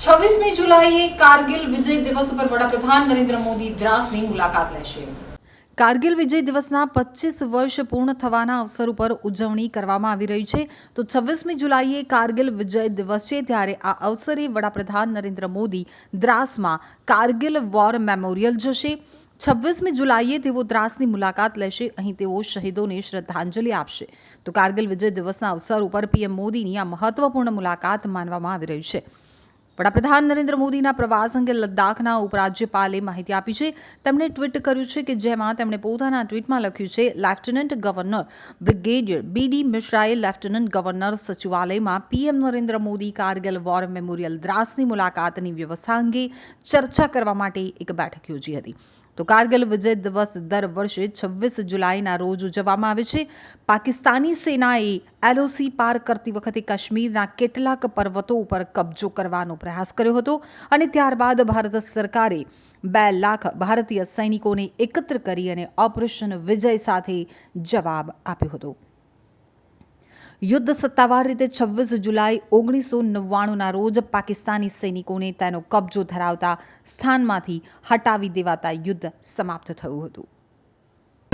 છવ્વીસમી જુલાઈએ કારગિલ વિજય દિવસ ઉપર વડાપ્રધાન નરેન્દ્ર મોદી દ્રાસની મુલાકાત લેશે. કારગિલ વિજય દિવસના પચીસ વર્ષ પૂર્ણ થવાના અવસર ઉપર ઉજવણી કરવામાં આવી રહી છે. તો છવ્વીસમી જુલાઈએ કારગિલ વિજય દિવસ છે ત્યારે આ અવસરે વડાપ્રધાન નરેન્દ્ર મોદી દ્રાસમાં કારગિલ વોર મેમોરિયલ જશે. છવ્વીસમી જુલાઈએ તેઓ દ્રાસની મુલાકાત લેશે. અહીં તેઓ શહીદોને શ્રદ્ધાંજલિ આપશે. તો કારગિલ વિજય દિવસના અવસર ઉપર પીએમ મોદીની આ મહત્વપૂર્ણ મુલાકાત માનવામાં આવી રહી છે. વડાપ્રધાન નરેન્દ્ર મોદીના પ્રવાસ અંગે લદ્દાખના ઉપરાજ્યપાલે માહિતી આપી છે. તેમણે ટ્વીટ કર્યું છે કે જેમાં તેમણે પોતાના ટ્વીટમાં લખ્યું છે, lieutenant governor brigadier B D મિશ્રાએ lieutenant governor સચિવાલયમાં PM Narendra Modi Kargil war memorial દ્રાસની મુલાકાતની વ્યવસ્થા અંગે ચર્ચા કરવા માટે એક બેઠક યોજી હતી. તો કારગિલ વિજય દિવસ દર વર્ષે છવ્વીસ જુલાઈના રોજ ઉજવવામાં આવે છે. પાકિસ્તાની સેનાએ એલઓસી પાર કરતી વખતે કાશ્મીરના કેટલાક પર્વતો ઉપર કબજો કરવાનો પ્રયાસ કર્યો હતો અને ત્યારબાદ ભારત સરકારે બે લાખ ભારતીય સૈનિકોને એકત્ર કરી અને ઓપરેશન વિજય સાથે જવાબ આપ્યો હતો. યુદ્ધ સત્તાવાર રીતે છવ્વીસ જુલાઈ ઓગણીસો નવ્વાણુંના રોજ પાકિસ્તાની સૈનિકોને તેનો કબજો ધરાવતા સ્થાનમાંથી હટાવી દેવાતા યુદ્ધ સમાપ્ત થયું હતું.